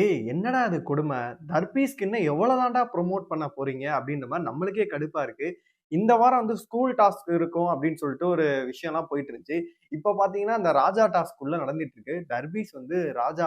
ஏய் என்னடா இது கொடுமை? தர்பி ஸ்கின்னை எவ்வளோதாண்டா ப்ரோமோட் பண்ண போறீங்க? அப்படின்ற மாதிரி நம்மளுக்கே கடுப்பா இருக்கு. இந்த வாரம் வந்து ஸ்கூல் டாஸ்க் இருக்கும் அப்படின்னு சொல்லிட்டு ஒரு விஷயம்லாம் போயிட்டு இருந்துச்சு. இப்போ பார்த்தீங்கன்னா அந்த ராஜா டாஸ்க் உள்ள நடந்துட்டு இருக்கு. டர்பீஸ் வந்து ராஜா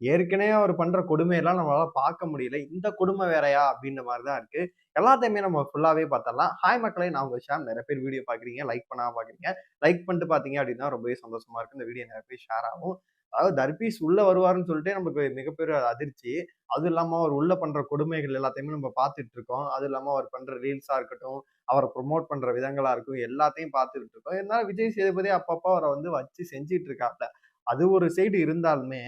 ஏற்கனவே அவர் பண்ற கொடுமையெல்லாம் நம்மளால பார்க்க முடியல. இந்த கொடுமை வேறயா? அப்படின்ற மாதிரி தான் இருக்கு. எல்லாத்தையுமே நம்ம ஃபுல்லாவே பார்த்தரலாம் ஹாய் மக்களே நான் உங்க ஷாம். நிறைய பேர் வீடியோ பாக்குறீங்க லைக் பண்ணாம பாக்குறீங்க லைக் பண்ணிட்டு பாத்தீங்க அப்படின்னா ரொம்பவே சந்தோஷமா இருக்கு. இந்த வீடியோ நிறைய பேர் ஷேர் ஆகும். அதாவது தர்பீஸ் உள்ள வருவாருன்னு சொல்லிட்டு நமக்கு மிகப்பெரிய அதிர்ச்சி. அது இல்லாம அவர் உள்ள பண்ற கொடுமைகள் எல்லாத்தையுமே நம்ம பார்த்துட்டு இருக்கோம் அது இல்லாம அவர் பண்ற ரீல்ஸா இருக்கட்டும் அவரை ப்ரொமோட் பண்ற விதங்களா இருக்கும் எல்லாத்தையும் பார்த்துட்டு இருக்கோம் இருந்தாலும் விஜய் சேதுபதி அப்பப்போ அவரை வந்து வச்சு செஞ்சிட்டு இருக்காப்ல அது ஒரு சைடு இருந்தாலுமே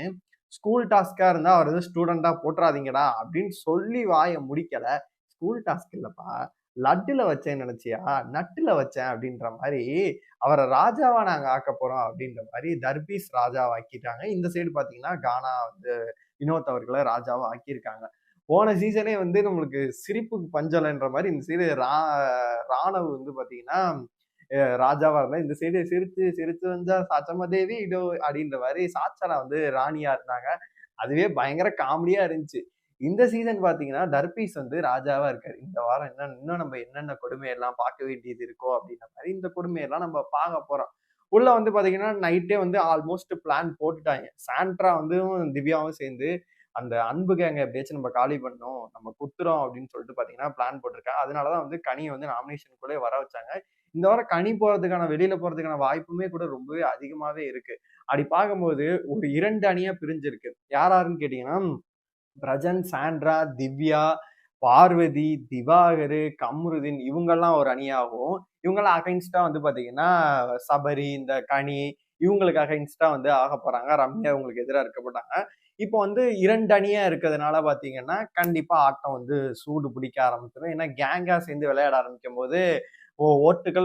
ஸ்கூல் டாஸ்கா இருந்தா அவர் வந்து ஸ்டூடெண்டா போட்டுறாதீங்கடா அப்படின்னு சொல்லி வாயை முடிக்கல. ஸ்கூல் டாஸ்க் இல்லப்பா லட்டுல வச்சேன்னு நினைச்சியா? நட்டுல வச்சேன் அப்படின்ற மாதிரி அவரை ராஜாவா நாங்க ஆக்க போறோம் அப்படின்ற மாதிரி தர்பீஸ் ராஜாவை ஆக்கிட்டாங்க. இந்த சைடு பாத்தீங்கன்னா கானா வந்து வினோத் அவர்களை ராஜாவா ஆக்கியிருக்காங்க. போன சீசனே வந்து நம்மளுக்கு சிரிப்புக்கு பஞ்சலைன்ற மாதிரி இந்த சைடு ரா ராணவ் வந்து பாத்தீங்கன்னா ராஜாவா இருந்தா இந்த சைடு சிரிச்சு சிரிச்சு வந்தா சாச்சம்மா தேவி இதோ அப்படின்ற மாதிரி சாச்சரா வந்து ராணியா இருந்தாங்க. அதுவே பயங்கர காமெடியா இருந்துச்சு. இந்த சீசன் பார்த்தீங்கன்னா தர்பீஸ் வந்து ராஜாவா இருக்காரு. இந்த வாரம் என்ன இன்னும் நம்ம என்னென்ன கொடுமையெல்லாம் பார்க்க வேண்டியது இருக்கோ அப்படின்ற மாதிரி இந்த கொடுமையெல்லாம் நம்ம பார்க்க போறோம். உள்ள வந்து பாத்தீங்கன்னா நைட்டே வந்து ஆல்மோஸ்ட் பிளான் போட்டுட்டாங்க. சாண்ட்ரா வந்து திவ்யாவும் சேர்ந்து அந்த அன்பு கேங்க எப்படியாச்சும் நம்ம காலி பண்ணோம் நம்ம குத்துறோம் அப்படின்னு சொல்லிட்டு பாத்தீங்கன்னா பிளான் போட்டிருக்காங்க. அதனாலதான் வந்து கனியை வந்து நாமினேஷனுக்குள்ளே வர வச்சாங்க. இந்த வாரம் கனி போறதுக்கான வெளியில போறதுக்கான வாய்ப்புமே கூட ரொம்பவே அதிகமாவே இருக்கு. அப்படி பார்க்கும்போது ஒரு இரண்டு அணியா பிரிஞ்சிருக்கு. யார் யாருன்னு கேட்டீங்கன்னா பிரஜன் சாண்ட்ரா திவ்யா பார்வதி திவாகர் கம்ருதீன் இவங்கெல்லாம் ஒரு அணியாகும் இவங்கெல்லாம் அகைன்ஸ்டா வந்து பாத்தீங்கன்னா சபரி இந்த கனி இவங்களுக்கு அகைன்ஸ்டா வந்து ஆக போறாங்க. ரம்யா இவங்களுக்கு எதிராக இருக்க போட்டாங்க இப்போ வந்து இரண்டு அணியா இருக்கிறதுனால பாத்தீங்கன்னா கண்டிப்பா ஆட்டம் வந்து சூடு பிடிக்க ஆரம்பிச்சிடும் ஏன்னா கேங்கா சேர்ந்து விளையாட ஆரம்பிக்கும் போது ஓ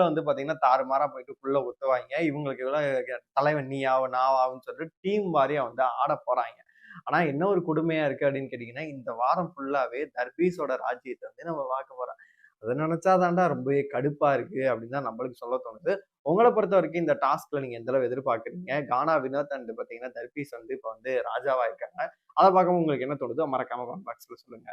வந்து பாத்தீங்கன்னா தாறுமாறா போயிட்டு ஃபுல்லா ஒத்துவாங்க இவங்களுக்கு எவ்வளவு தலைவன் நீயாவும் நாவாவும் சொல்லிட்டு டீம் வாரியா வந்து ஆட போறாங்க. ஆனா என்ன ஒரு கொடுமையா இருக்கு அப்படின்னு கேட்டீங்கன்னா இந்த வாரம் ஃபுல்லாவே தர்பீஸோட ராஜ்யத்தை வந்து நம்ம பார்க்க போறோம். அதை நினைச்சாதாண்டா ரொம்பவே கடுப்பா இருக்கு அப்படின்னு தான் நம்மளுக்கு சொல்ல தோணுது. உங்களை பொறுத்த வரைக்கும் இந்த டாஸ்க்ல நீங்க எந்த அளவு எதிர்பார்க்குறீங்க? கானா வினோத் அண்ட் பாத்தீங்கன்னா தர்பீஸ் வந்து இப்போ வந்து ராஜாவா இருக்காங்க. அதை பார்க்கவும் உங்களுக்கு என்ன தோணுதோ மறக்காம பாக்ஸ்ல சொல்லுங்க.